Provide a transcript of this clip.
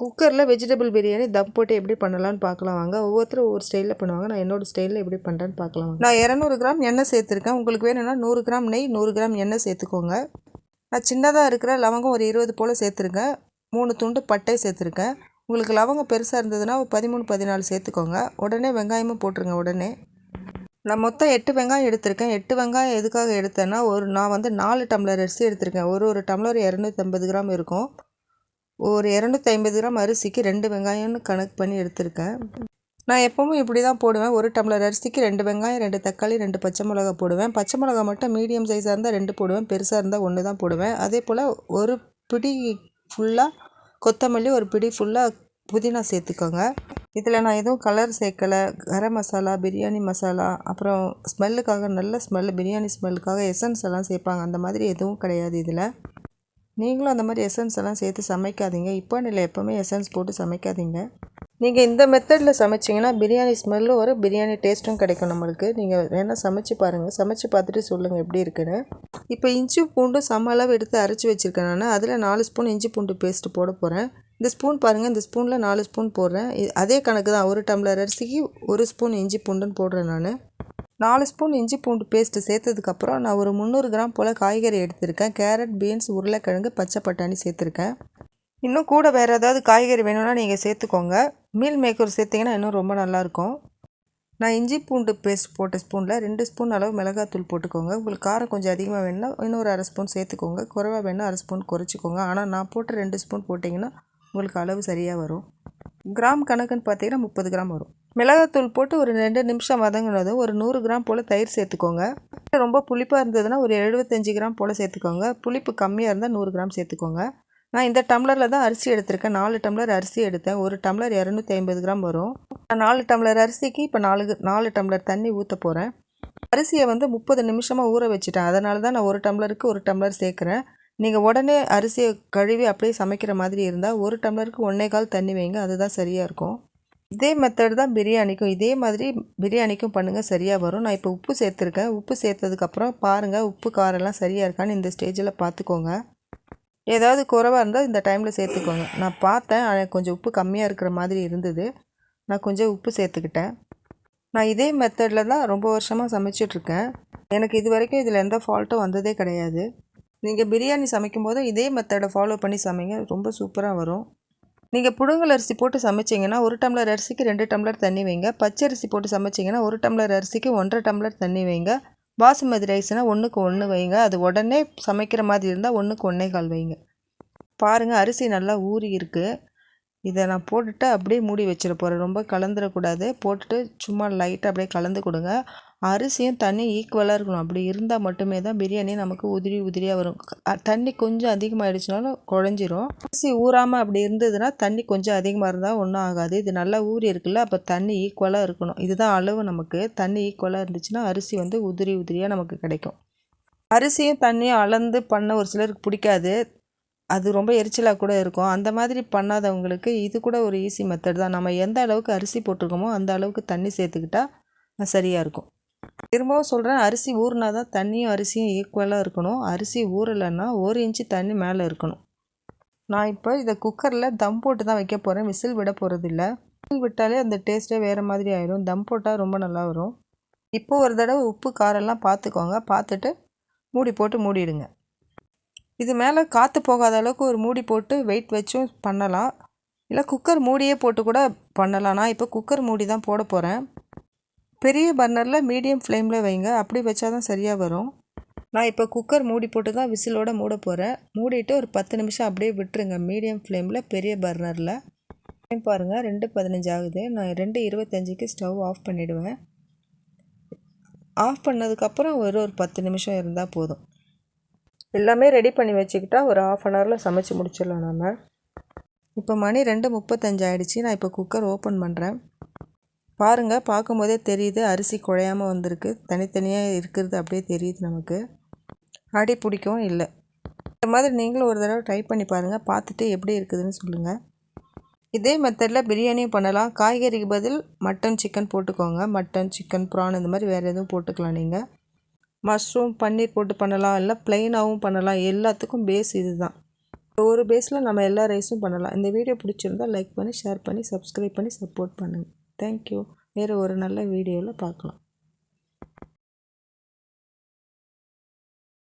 குக்கரில் வெஜிடபிள் பிரியாணி தம் போட்டு எப்படி பண்ணலான்னு பார்க்கலாம் வாங்க. ஒவ்வொருத்தரும் ஒவ்வொரு ஸ்டைலில் பண்ணுவாங்க. நான் என்னோடய ஸ்டைலில் எப்படி பண்ணுறேன்னு பார்க்கலாம் வாங்க. நான் இரநூறு கிராம் எண்ணெய் சேர்த்துருக்கேன். உங்களுக்கு வேணும்னா நூறு கிராம் நெய் நூறு கிராம் எண்ணெய் சேர்த்துக்கோங்க. நான் சின்னதாக இருக்கிற லவங்கம் ஒரு இருபது போல் சேர்த்துருக்கேன். மூணு துண்டு பட்டை சேர்த்துருக்கேன். உங்களுக்கு லவங்கம் பெருசாக இருந்ததுன்னா ஒரு பதிமூணு பதினாலு சேர்த்துக்கோங்க. உடனே வெங்காயமும் போட்டுருங்க உடனே. நான் மொத்தம் எட்டு வெங்காயம் எடுத்திருக்கேன். எட்டு வெங்காயம் எதுக்காக எடுத்தேன்னா ஒரு நான் வந்து நாலு டம்ளர் அரிசி எடுத்திருக்கேன். ஒரு ஒரு டம்ளர் இரநூத்தம்பது கிராம் இருக்கும். ஒரு இரநூத்தி ஐம்பது கிராம் அரிசிக்கு ரெண்டு வெங்காயம்னு கணக்கு பண்ணி எடுத்திருக்கேன். நான் எப்பவும் இப்படி தான் போடுவேன். ஒரு டம்ளர் அரிசிக்கு ரெண்டு வெங்காயம் ரெண்டு தக்காளி ரெண்டு பச்சை மிளகா போடுவேன். பச்சை மிளகா மட்டும் மீடியம் சைஸாக இருந்தால் ரெண்டு போடுவேன். பெருசாக இருந்தால் ஒன்று தான் போடுவேன். அதே போல் ஒரு பிடி ஃபுல்லாக கொத்தமல்லி ஒரு பிடி ஃபுல்லாக புதினா சேர்த்துக்கோங்க. இதில் நான் எதுவும் கலர் சேர்க்கலை. கரம் மசாலா பிரியாணி மசாலா அப்புறம் ஸ்மெல்லுக்காக நல்ல ஸ்மெல்லு பிரியாணி ஸ்மெல்லுக்காக எசன்ஸ் எல்லாம் சேர்ப்பாங்க. அந்த மாதிரி எதுவும் கிடையாது இதில். நீங்களும் அந்த மாதிரி எசன்ஸ் எல்லாம் சேர்த்து சமைக்காதீங்க. இப்போ இல்லை எப்போவுமே எசன்ஸ் போட்டு சமைக்காதீங்க. நீங்கள் இந்த மெத்தடில் சமைச்சிங்கன்னா பிரியாணி ஸ்மெல்லும் வரும். பிரியாணி டேஸ்ட்டும் கிடைக்கும் நம்மளுக்கு. நீங்கள் வேணால் சமைச்சு பாருங்கள் சமைச்சு பார்த்துட்டு சொல்லுங்கள் எப்படி இருக்குன்னு. இப்போ இஞ்சி பூண்டு சம அளவு எடுத்து அரைச்சி வச்சுருக்கேன் நான். அதில் நாலு ஸ்பூன் இஞ்சி பூண்டு பேஸ்ட்டு போட போகிறேன் இந்த ஸ்பூன் பாருங்கள் இந்த ஸ்பூனில் நாலு ஸ்பூன் போடுறேன். அதே கணக்கு தான் ஒரு டம்ளர் அரிசிக்கு ஒரு ஸ்பூன் இஞ்சி பூண்டுன்னு போடுறேன் நான். நாலு ஸ்பூன் இஞ்சி பூண்டு பேஸ்ட்டு சேர்த்ததுக்கப்புறம் நான் ஒரு முந்நூறு கிராம் போல் காய்கறி எடுத்திருக்கேன். கேரட் பீன்ஸ் உருளைக்கிழங்கு பச்சை பட்டாணி சேர்த்துருக்கேன். இன்னும் கூட வேறு ஏதாவது காய்கறி வேணும்னா நீங்கள் சேர்த்துக்கோங்க. மீல் மேக்கர் சேர்த்திங்கன்னா இன்னும் ரொம்ப நல்லாயிருக்கும். நான் இஞ்சி பூண்டு பேஸ்ட் போட்ட ஸ்பூனில் ரெண்டு ஸ்பூன் அளவு மிளகாத்தூள் போட்டுக்கோங்க. உங்களுக்கு காரம் கொஞ்சம் அதிகமாக வேணுன்னா இன்னொரு அரை ஸ்பூன் சேர்த்துக்கோங்க. குறைவா வேணால் அரை ஸ்பூன் குறைச்சிக்கோங்க. ஆனால் நான் போட்ட ரெண்டு ஸ்பூன் போட்டிங்கன்னா உங்களுக்கு அளவு சரியாக வரும். கிராம் கணக்குன்னு பார்த்தீங்கன்னா முப்பது கிராம் வரும். மிளகாத்தூள் போட்டு ஒரு ரெண்டு நிமிஷம் வதங்கினதும் ஒரு நூறு கிராம் போல் தயிர் சேர்த்துக்கோங்க. ரொம்ப புளிப்பாக இருந்ததுன்னா ஒரு எழுபத்தஞ்சி கிராம் போல் சேர்த்துக்கோங்க. புளிப்பு கம்மியாக இருந்தால் நூறு கிராம் சேர்த்துக்கோங்க. நான் இந்த டம்ளரில் தான் அரிசி எடுத்திருக்கேன். நாலு டம்ளர் அரிசி எடுத்தேன். ஒரு டம்ளர் இரநூத்தி ஐம்பது கிராம் வரும். நான் நாலு டம்ளர் அரிசிக்கு இப்போ நாலு நாலு டம்ளர் தண்ணி ஊற்ற போகிறேன் அரிசியை வந்து முப்பது நிமிஷமாக ஊற வச்சுட்டேன். அதனால தான் நான் ஒரு டம்ளருக்கு ஒரு டம்ளர் சேர்க்குறேன். நீங்கள் உடனே அரிசியை கழுவி அப்படியே சமைக்கிற மாதிரி இருந்தால் ஒரு டம்ளருக்கு ஒன்றே கால் தண்ணி வைங்க. அதுதான் சரியாக இருக்கும். இதே மெத்தட் தான் பிரியாணிக்கும். இதே மாதிரி பிரியாணிக்கும் பண்ணுங்கள் சரியாக வரும். நான் இப்போ உப்பு சேர்த்துருக்கேன். உப்பு சேர்த்ததுக்கப்புறம் பாருங்கள் உப்பு காரெல்லாம் சரியாக இருக்கான்னு இந்த ஸ்டேஜில் பார்த்துக்கோங்க ஏதாவது குறைவாக இருந்தால் இந்த டைமில் சேர்த்துக்கோங்க. நான் பார்த்தேன் கொஞ்சம் உப்பு கம்மியாக இருக்கிற மாதிரி இருந்தது. நான் கொஞ்சம் உப்பு சேர்த்துக்கிட்டேன். நான் இதே மெத்தடில் தான் ரொம்ப வருஷமாக சமைச்சிட்ருக்கேன். எனக்கு இது வரைக்கும் இதில் எந்த ஃபால்ட்டும் வந்ததே கிடையாது. நீங்கள் பிரியாணி சமைக்கும் போது இதே மெத்தடை ஃபாலோ பண்ணி சமைங்க. ரொம்ப சூப்பராக வரும். நீங்கள் புழுங்கல் அரிசி போட்டு சமைச்சிங்கன்னா ஒரு டம்ளர் அரிசிக்கு ரெண்டு டம்ளர் தண்ணி வைங்க. பச்சரிசி போட்டு சமைச்சிங்கன்னா ஒரு டம்ளர் அரிசிக்கு ஒன்றரை டம்ளர் தண்ணி வைங்க. பாசுமதி ரைஸ்னால் ஒன்றுக்கு ஒன்று வைங்க. அது உடனே சமைக்கிற மாதிரி இருந்தால் ஒன்றுக்கு ஒன்றே கால் வைங்க. பாருங்கள் அரிசி நல்லா ஊறி இருக்குது இதை நான் போட்டுட்டு அப்படியே மூடி வச்சிட போகிறேன் ரொம்ப கலந்துடக்கூடாது. போட்டுட்டு சும்மா லைட்டாக அப்படியே கலந்து கொடுங்க. அரிசியும் தண்ணி ஈக்குவலாக இருக்கணும். அப்படி இருந்தால் மட்டுமே தான் பிரியாணி நமக்கு உதிரி உதிரியாக வரும். தண்ணி கொஞ்சம் அதிகமாகிடுச்சுனாலும் குழஞ்சிரும். அரிசி ஊறாமல் அப்படி இருந்ததுன்னா தண்ணி கொஞ்சம் அதிகமாக இருந்தால் ஒன்றும் ஆகாது. இது நல்லா ஊறி இருக்குல்ல அப்போ தண்ணி ஈக்குவலாக இருக்கணும். இதுதான் அளவு நமக்கு. தண்ணி ஈக்குவலாக இருந்துச்சுன்னா அரிசி வந்து உதிரி உதிரியாக நமக்கு கிடைக்கும். அரிசியும் தண்ணியும் அளந்து பண்ண ஒரு சிலருக்கு பிடிக்காது. அது ரொம்ப எரிச்சலாக கூட இருக்கும். அந்த மாதிரி பண்ணாதவங்களுக்கு இது கூட ஒரு ஈஸி மெத்தட் தான். நம்ம எந்த அளவுக்கு அரிசி போட்டிருக்கோமோ அந்த அளவுக்கு தண்ணி சேர்த்துக்கிட்டால் சரியாக இருக்கும். திரும்பவும் சொல்கிறேன் அரிசி ஊறினா தான் தண்ணியும் அரிசியும் ஈக்குவலாக இருக்கணும். அரிசி ஊறலைன்னா ஒரு இன்ச்சு தண்ணி மேலே இருக்கணும். நான் இப்போ இதை குக்கரில் தம் போட்டு தான் வைக்க போகிறேன் விசில் விட போகிறதில்ல விசில் விட்டாலே அந்த டேஸ்ட்டே வேறு மாதிரி ஆயிடும் தம் போட்டால் ரொம்ப நல்லா வரும். இப்போ ஒரு தடவை உப்பு காரெல்லாம் பார்த்துக்கோங்க பார்த்துட்டு மூடி போட்டு மூடிடுங்க. இது மேலே காற்று போகாத அளவுக்கு ஒரு மூடி போட்டு வெயிட் வச்சும் பண்ணலாம். இல்லை குக்கர் மூடியே போட்டு கூட பண்ணலாம். நான் இப்போ குக்கர் மூடி தான் போட போகிறேன் பெரிய பர்னரில் மீடியம் ஃப்ளேமில் வைங்க. அப்படி வச்சா தான் சரியாக வரும். நான் இப்போ குக்கர் மூடி போட்டு தான் விசிலோட மூட போகிறேன் மூடிட்டு ஒரு பத்து நிமிஷம் அப்படியே விட்டுருங்க. மீடியம் ஃப்ளேமில் பெரிய பர்னரில். டைம் பாருங்கள் ரெண்டு பதினஞ்சு ஆகுது. நான் ரெண்டு இருபத்தஞ்சிக்கு ஸ்டவ் ஆஃப் பண்ணிவிடுவேன் ஆஃப் பண்ணதுக்கப்புறம் ஒரு ஒரு பத்து நிமிஷம் இருந்தால் போதும். எல்லாமே ரெடி பண்ணி வச்சுக்கிட்டா ஒரு ஆஃப் அன் ஹவரில் சமைச்சு முடிச்சிடலாம் நம்ம இப்போ மணி ரெண்டு முப்பத்தஞ்சு ஆகிடுச்சி நான் இப்போ குக்கர் ஓப்பன் பண்ணுறேன் பாருங்கள் பார்க்கும்போதே தெரியுது அரிசி குழையாமல் வந்திருக்கு. தனித்தனியாக இருக்கிறது அப்படியே தெரியுது நமக்கு. அடி பிடிக்கவும் இல்லை. இந்த மாதிரி நீங்களும் ஒரு தடவை ட்ரை பண்ணி பாருங்கள் பார்த்துட்டு எப்படி இருக்குதுன்னு சொல்லுங்கள் இதே மெத்தடில் பிரியாணியும் பண்ணலாம். காய்கறிக்கு பதில் மட்டன் சிக்கன் போட்டுக்கோங்க. மட்டன் சிக்கன் ப்ரான் இந்த மாதிரி வேறு எதுவும் போட்டுக்கலாம் நீங்கள் மஷ்ரூம் பன்னீர் போட்டு பண்ணலாம். இல்லை ப்ளைனாகவும் பண்ணலாம். எல்லாத்துக்கும் பேஸ் இது தான் ஒரு பேஸில் நம்ம எல்லா ரைஸும் பண்ணலாம். இந்த வீடியோ பிடிச்சிருந்தால் லைக் பண்ணி ஷேர் பண்ணி சப்ஸ்கிரைப் பண்ணி சப்போர்ட் பண்ணுங்கள் தேங்க்யூ. வேறு ஒரு நல்ல வீடியோவில் பார்க்கலாம்.